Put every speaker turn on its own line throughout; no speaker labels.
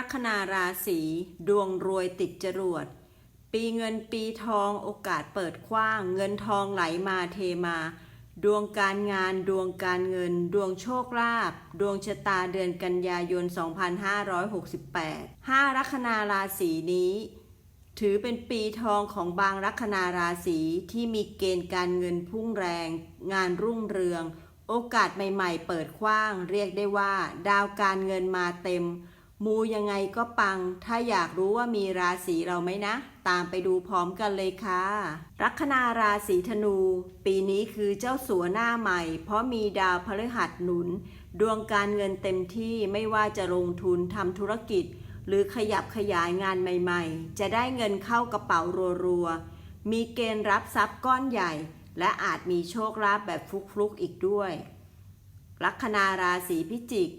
ลัคนาราศีดวงรวยติดจรวด ปีเงินปีทองโอกาสเปิดกว้าง เงินทองไหลมาเทมา ดวงการงานดวงการเงิน ดวงโชคลาภดวงชะตาเดือนกันยายน 2568 5ลัคนาราศีนี้ ถือเป็นปีทองของบางลัคนาราศีที่มีเกณฑ์การเงินพุ่งแรง งานรุ่งเรือง โอกาสใหม่ ๆ เปิดกว้าง เรียกได้ว่า ดาวการเงินมาเต็ม มูยังไงก็ปัง ถ้าอยากรู้ว่ามีราศีเราไหมนะ ตามไปดูพร้อมกันเลยค่ะ ลัคนาราศีธนู ปีนี้คือเจ้าสัวหน้าใหม่ เพราะมีดาวพฤหัสหนุน ดวงการเงินเต็มที่ไม่ว่าจะลงทุนทำธุรกิจ หรือขยับขยายงานใหม่ๆ จะได้เงินเข้ากระเป๋ารัวๆ มีเกณฑ์รับทรัพย์ก้อนใหญ่ และอาจมีโชคลาภแบบฟลุกๆอีกด้วย ลัคนาราศีพิจิก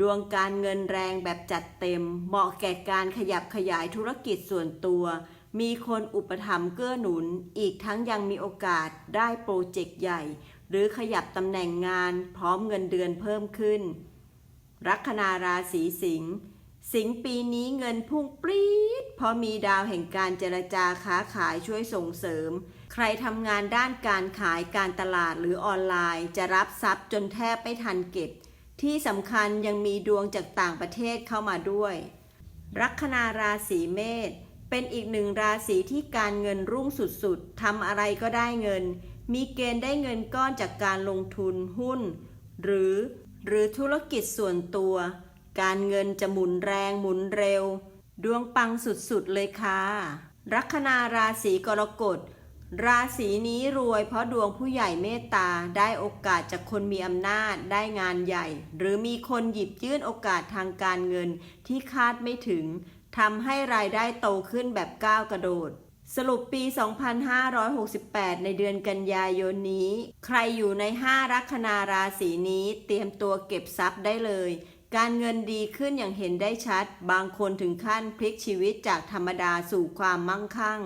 ดวงการเงินแรงแบบจัดเต็ม เหมาะแก่การขยับขยายธุรกิจส่วนตัว มีคนอุปถัมภ์เกื้อหนุน อีกทั้งยังมีโอกาสได้โปรเจกต์ใหญ่ หรือขยับตำแหน่งงาน พร้อมเงินเดือนเพิ่มขึ้น ลัคนาราศีสิงห์สิงห์ปีนี้เงินพุ่งปรี๊ดเพราะมีดาวแห่งการเจรจาค้าขายช่วยส่งเสริม ใครทำงานด้านการขายการตลาดหรือออนไลน์ จะรับทรัพย์จนแทบไม่ทันเก็บ ที่สำคัญยังมีดวงจากต่างประเทศเข้ามาด้วย ลัคนาราศีเมษเป็นอีกหนึ่งราศีที่การเงินรุ่งสุดๆทำอะไรก็ได้เงิน มีเกณฑ์ได้เงินก้อนจากการลงทุนหุ้น หรือ หรือธุรกิจส่วนตัว การเงินจะหมุนแรงหมุนเร็ว ดวงปังสุดๆเลยค่ะลัคนาราศีกรกฎ ราศีนี้รวยเพราะดวงผู้ใหญ่เมตตาได้โอกาสจากคนมีอำนาจได้งานใหญ่ หรือมีคนหยิบยื่นโอกาสทางการเงินที่คาดไม่ถึงทำให้รายได้โตขึ้นแบบก้าวกระโดด สรุปปี 2568 ในเดือนกันยายนนี้ ใครอยู่ใน 5 ลัคนาราศีนี้เตรียมตัวเก็บทรัพย์ได้เลย การเงินดีขึ้นอย่างเห็นได้ชัด บางคนถึงขั้นพลิกชีวิตจากธรรมดาสู่ความมั่งคั่ง